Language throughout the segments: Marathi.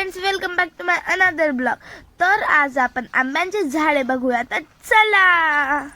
Friends welcome back to my another blog तर आज आपण आंब्यांची झाडे बघूया. तर चला.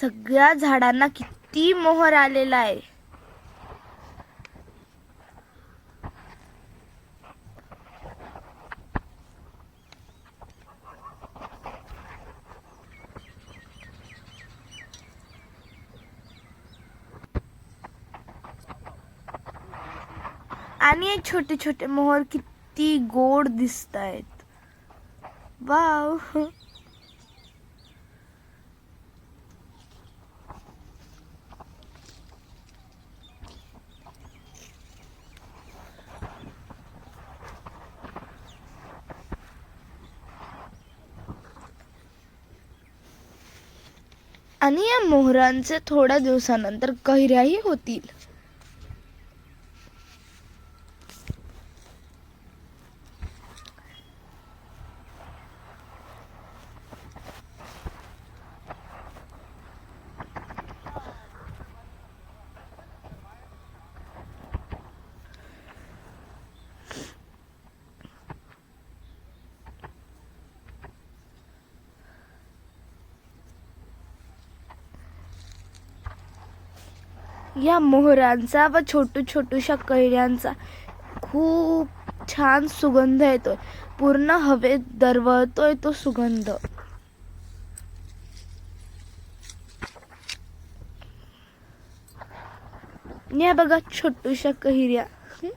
सगळ्या झाडांना किती मोहर आलेला आहे. आणि हे छोटे छोटे मोहर किती गोड दिसत आहेत वाव. आणि या मोहरांचे थोड्या दिवसानंतर कैऱ्याही होतील. या मोहरांचा व छोटू छोटूशा कैऱ्यांचा खूप छान सुगंध येतोय. पूर्ण हवेत दरवळतोय तो सुगंध. या बघा छोटूशा कैऱ्या हं?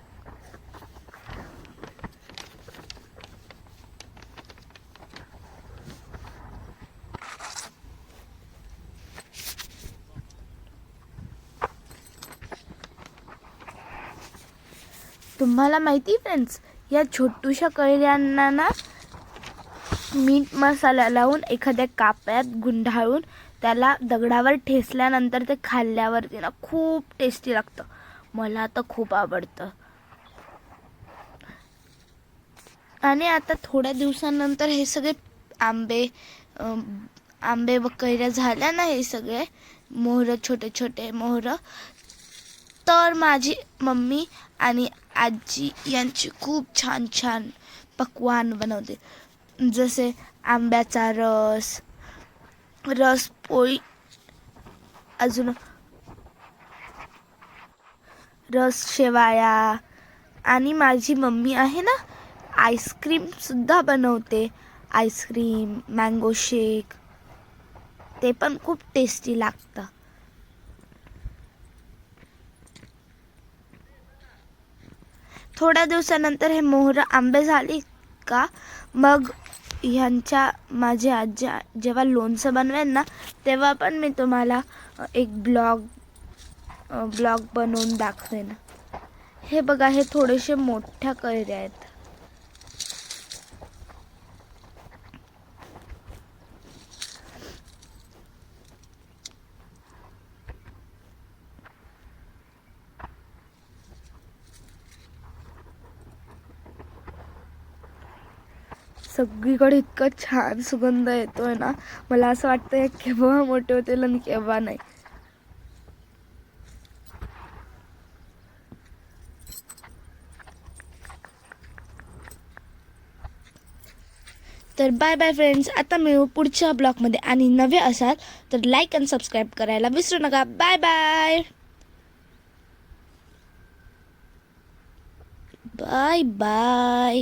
तुम्हाला माहिती फ्रेंड्स या छोटूशा कैऱ्यांना ना मीठ मसाला लावून एखाद्या काप्यात गुंडाळून त्याला दगडावर ठेसल्यानंतर ते खाल्ल्यावरती ना खूप टेस्टी लागतं. मला तर खूप आवडतं. आणि आता थोड्या दिवसानंतर हे सगळे आंबे आंबे व कैऱ्या झाल्या ना हे सगळे मोहरं छोटे छोटे मोहरं तर माझी मम्मी आणि आजी यांची खूप छान छान पक्वान बनवते. जसे आंब्याचा रस रस पोळी अजून रस शेवाया आणि माझी मम्मी आहे ना आईस्क्रीमसुद्धा बनवते. आईस्क्रीम मँगो शेक ते पण खूप टेस्टी लागतं. थोड्या दिवसानंतर हे मोहरं आंबे झाली का? मग ह्यांच्या माझी आजी जेव्हा लोणचं बनवेन ना तेव्हा पण मी तुम्हाला एक ब्लॉग ब्लॉग बनवून दाखवेन. हे बघा हे थोडेसे मोठ्या कैऱ्या आहेत. सगळीकडे इतका छान सुगंध येतोय ना. मला असं वाटतंय केव्हा मोठे होतील आणि केव्हा नाही. तर बाय बाय फ्रेंड्स आता मिळू पुढच्या ब्लॉगमध्ये आणि नवे असाल तर लाईक आणि सबस्क्राईब करायला विसरू नका. Bye bye bye bye